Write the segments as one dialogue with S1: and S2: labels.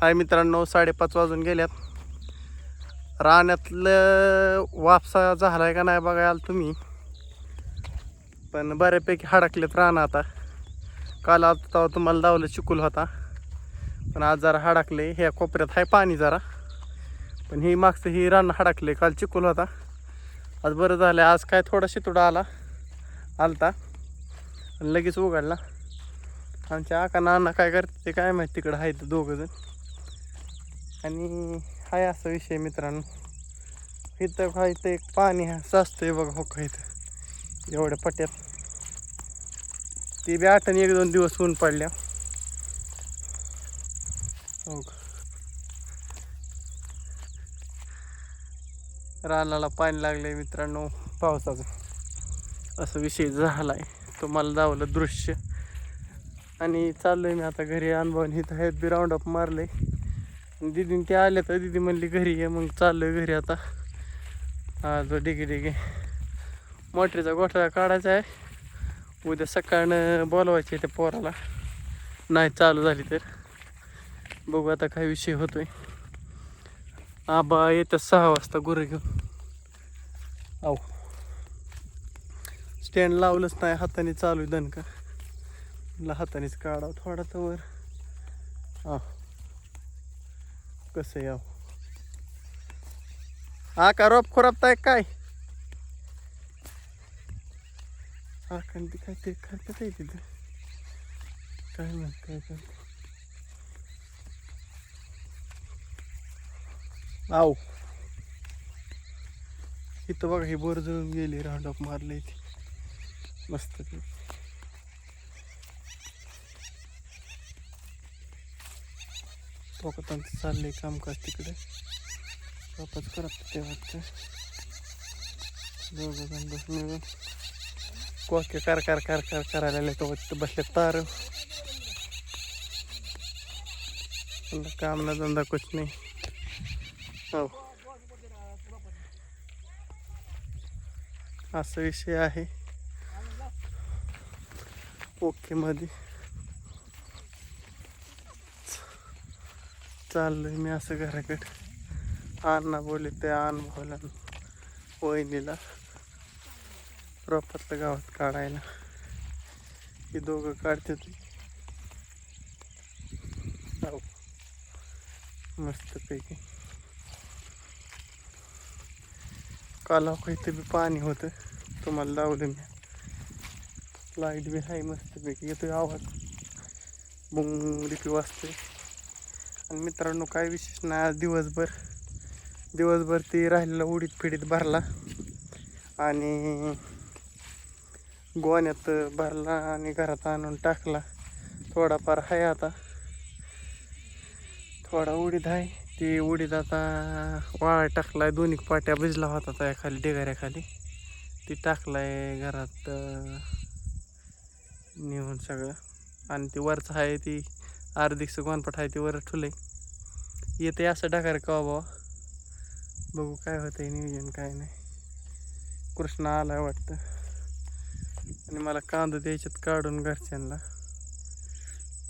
S1: हाय मित्रांनो साडेपाच वाजून गेल्यात. रानातलं वापसा झालाय का नाही बघायला तुम्ही. पण बऱ्यापैकी हडकलेत रान आता. काल आता तुम्हाला दावलं चिकूल होता. पण आज जरा हडकले. ह्या कोपऱ्यात आहे पाणी जरा. पण ही मागचं ही रान हडकले. काल चिकूल होता. आज बरं झालं आज काय थोडा शितोडा आला. आलता. आणि लगेच उघडला. आमच्या आका नाना काय करते ते काय माहिती तिकडं आहेत दोघं जण. आणि हाय असा विषय मित्रांनो. इथं काय इथं एक पाणी साचतंय बघा हो का इथं एवढ्या पट्यात ती बी आठवणी एक दोन दिवस ऊन पडल्या. हो का? रानाला पाणी लागलंय मित्रांनो पावसाचं. असं विषय झालाय. तुम्हाला दावलं दृश्य. आणि चाललोय मी आता घरी. अनुभवून इथं आहेत बी राऊंड अप मारले दिदीन ते आले तर दिदी म्हणली घरी ये. मग चाललोय घरी आता. हा जो डिगे डिगे मोटरीचा गोठा काढायचा आहे. उद्या सकाळनं बोलवायचे त्या पोराला. नाही चालू झाली तर. बघू आता काय विषय होतोय. आबा येतं सहा वाजता गुरं घेऊन. आहो स्टँड लावलंच नाही हाताने चालू आहे दणका. हातानेच काढावं थोडा तर वर. हा. कसं याव हा का रोप खोरापताय काय? हा का ती काय ते करतात आहे तिथं काय माहीत काय करते आव इथं बघा हे बोर जळून गेली राऊंड ऑफ मारले इथे मस्त पोकतांचं चाललंय कामकाज तिकडे. वापस करत ते वाटतं. दोघं जण बस कोके कार कार कार कार करायला तो वाटतं. बसले तार. काम ना धंदा कुछ नाही. हो. असा विषय आहे. ओके मध्ये. चाललोय मी असं घराकडे. अण्णा बोलले ते आण बोला वहिनीला रोपातलं गावात काढायला. ही दोघं काढते ती. मस्तपैकी. काला अहो बी पाणी होतं. तुम्हाला लावलं मी. लाइट बी आहे मस्तपैकी. येतोय आवाज. बुंग रिपी वाजते आणि मित्रांनो काय विशेष नाही आज दिवसभर दिवसभर ती राहिलेला उडीत फिडीत भरला. आणि गोण्यात भरला आणि घरात आणून टाकला. थोडाफार आहे आता. थोडा उडीद आहे. ती उडीद आता वाळा टाकलाय दोन्ही पाट्या भिजला होता त्या खाली ढिगाऱ्याखाली. ती टाकलाय घरात नेऊन सगळं. आणि ती वरचं आहे ती अर्धिकचं गोनपट आहे ते वर ठुलंय येते असं ढगार का बाबा बघू काय होतं आहे नियोजन काय नाही. कृष्णा आला वाटतं. आणि मला कांदा द्यायच्यात काढून घरच्यांना.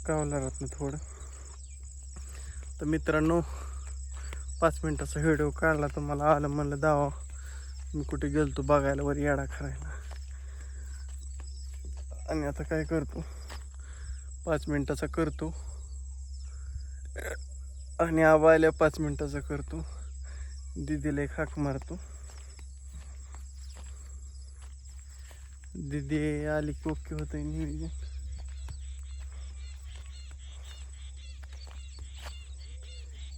S1: कावलारात थोडं. तर मित्रांनो पाच मिनटाचा व्हिडिओ काढला तर मला आलं म्हणलं दावा मी कुठे गेलतो बघायला वर येडा करायला. आणि आता काय करतो? पाच मिनटाचा करतो. आणि आबायला पाच मिनटाचा करतो. दिदीला एक हाक मारतो. दिदी आली की ओके होतं नियोजन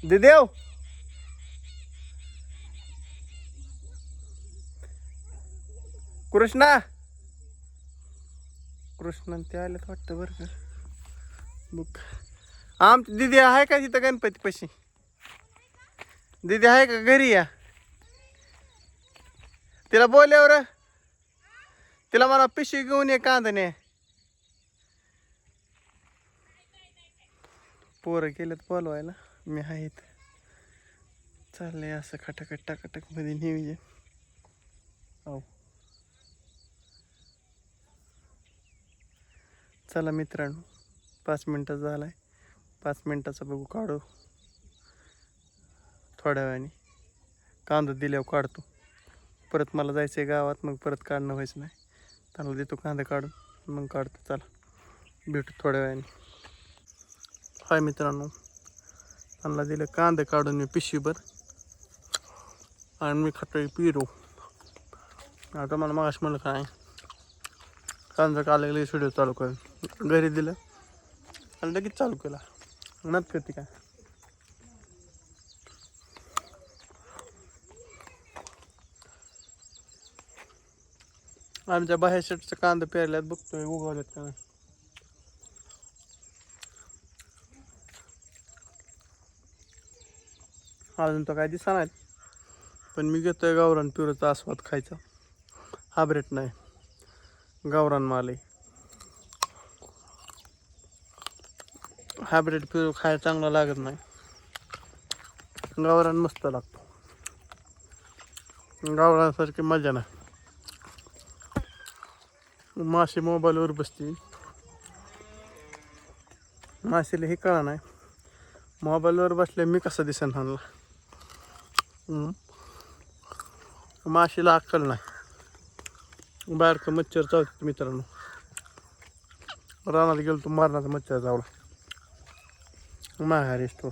S1: दिदेव कृष्णा! कृष्ण ते आल्यात वाटतं बरं का? बुक आमची दिदी आहे का तिथं गणपती पशी दिदी आहे का घरी या? तिला बोलल्यावर तिला मला पिशवी घेऊन ये कांदणे. पोरं गेलेत बोलवायला. मी आहे इथं चाललंय असं खटाखट टाकाटकमध्ये नियोजन. हो चला मित्रांनो पाच मिनटं झालाय. पाच मिनटाचा बघू काढू. थोड्या वेळाने. कांदा दिल्यावर काढतो. परत मला जायचं आहे गावात मग परत काढणं व्हायचं नाही. त्यांना देतो कांदा काढून मग काढतो. चला भेटू थोड्या वेळाने. हाय मित्रांनो त्यांना दिलं कांदे काढून मी पिशवीभर आणि मी खातोय पिरो. आता मला मागाश म्हणलं काय कांदा काढला लगेच व्हिडिओ चालू कर घरी दिलं आणि लगेच चालू केला. उन्हात करते काय आमच्या बाहेर शेटचं कांदा पेरल्यात बघतोय उगवल्यात का नाही. अजून तर काय दिसा नाही पण मी घेतोय गावरान पिवराचा आस्वाद खायचा. हा ब्रेट नाही. गावरान माल. हायब्रिड पिरू खायला चांगला लागत नाही. गावरान मस्त लागतो. गावरानसारखी मजा नाही. मासे मोबाईलवर बसतील मासेला हे कळा नाही. मोबाईलवर बसले मी कसं दिसन ह्यांना? माशीला अक्कल नाही. बारकं मच्छर चावतात मित्रांनो. रानात गेलो तो मारण्याचा मच्छर चावला माघारी स्टोर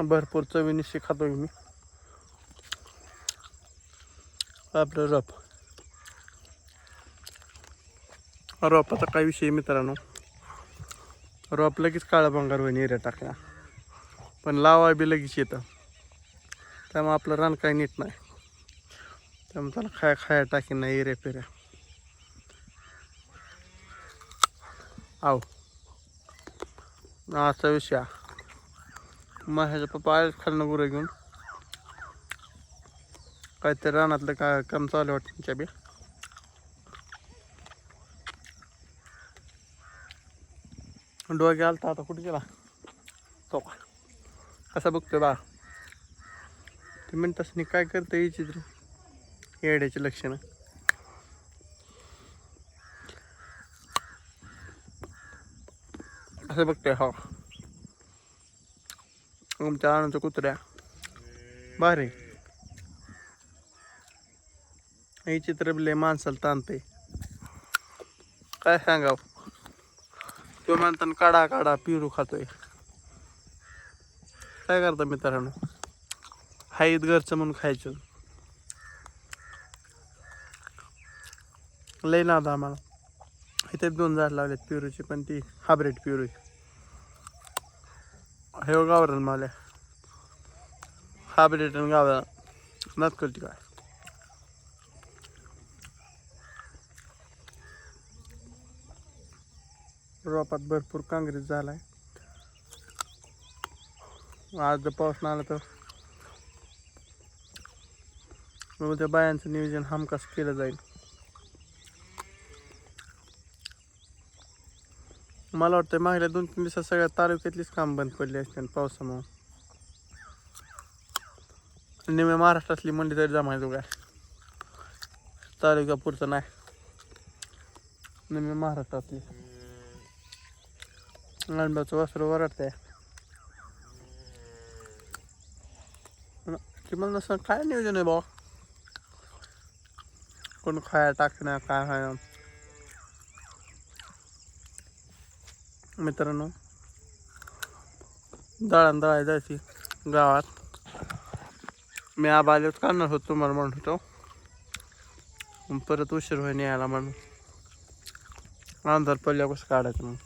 S1: भरपूर चवीनिशी खातोय मी आपलं रप रोपाचा काय विषय मित्रांनो रोप लगेच काळा भंगार होईन एरिया टाकला पण लावा बी लगेच येतं त्यामुळे आपलं रान काही नीट नाही त्यामुळे त्याला खाया खाया टाकी नाही एरिया पेऱ्या आव असा विषय. हा. मग ह्याचा पप्पा आलेच खालनं गुरं घेऊन. काहीतरी रानातलं का काम चालू वाटतं त्यांच्या बी. डोळे आलता आता कुठे गेला? तो का कसा बघतोय बा. ते म्हणतास काय करतं हे चित्र येड्याची लक्षणं असं बघतोय हो. आमच्या आनंदच्या कुत्र्या. भारी. हे चित्र बिले माणसाला ताणते काय सांगाव? तो म्हणताना काढा काढा पिरू खातोय. काय करता मित्रांनो? हाईत घरचं म्हणून खायचं. लय ना आता आम्हाला. इथे दोन झाड लावलेत पिरूची पण ती हायब्रिड पिरू. हे गावरण गावरान माल्या हायब्रिड आणि गावरा नात करते काय? रोपात भरपूर काँग्रेस झालाय. आज जर पाऊस नाही आला तर. मग बायांचं नियोजन हमखास केलं जाईल. मला वाटतं मागल्या दोन तीन दिवसात सगळ्या तालुक्यातलीच काम बंद पडली असते पावसामुळे. निम्या महाराष्ट्रातली मंडी तरी जमायचो काय तालुक्यापुरतं नाही. निम्या महाराष्ट्रातली. अणबाचं वासर आहे किमान नसं काय नियोजन आहे भाऊ? कोण खाया टाकणार काय मित्रांनो दळण दळाय जायची गावात. मी आबा आल्यावर काढणार होतो तुम्हाला म्हणत होतो. परत उशीर होईन यायला म्हणून. अंधार पडल्या कसं काढायचं मग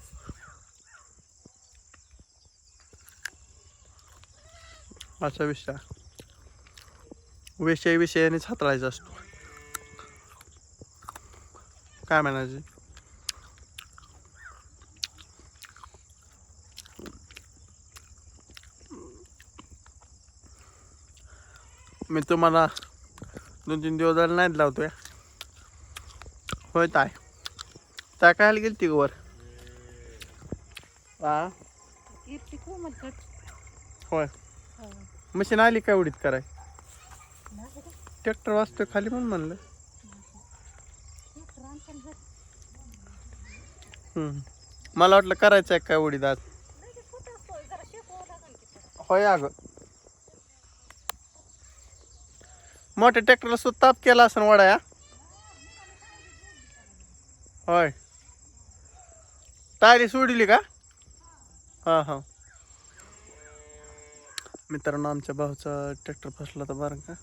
S1: असा विषय. विषय विषयानेच हाताळायचा असतो. काय म्हणायचे? मी तुम्हाला दोन तीन दिवस झाले नाहीत लावतोय. होय ताय ताय काय गेली ती वर? हा होय. मशीन आली काय उडीत कराय? ट्रॅक्टर वाजतोय खाली म्हणून म्हणलं. मला वाटलं करायचं आहे काय उडीद आज. होय अगं. मोठ्या ट्रॅक्टरला सुद्धा ताप केला असं वडाया. होय. टायरी सोडली का? हां हां. मित्रांनो आमच्या भाऊचा ट्रॅक्टर फसला होता बरं का.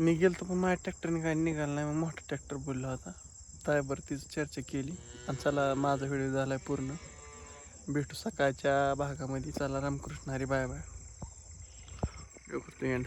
S1: मी गेलतो पण माझ्या ट्रॅक्टरने काय निघाला नाही मग मोठा ट्रॅक्टर बोलला होता. त्यावर तीच चर्चा केली. आणि चला माझा व्हिडिओ झाला आहे पूर्ण. भेटू सकाळच्या भागामध्ये. चला Ramkrishna Hari bye bye. End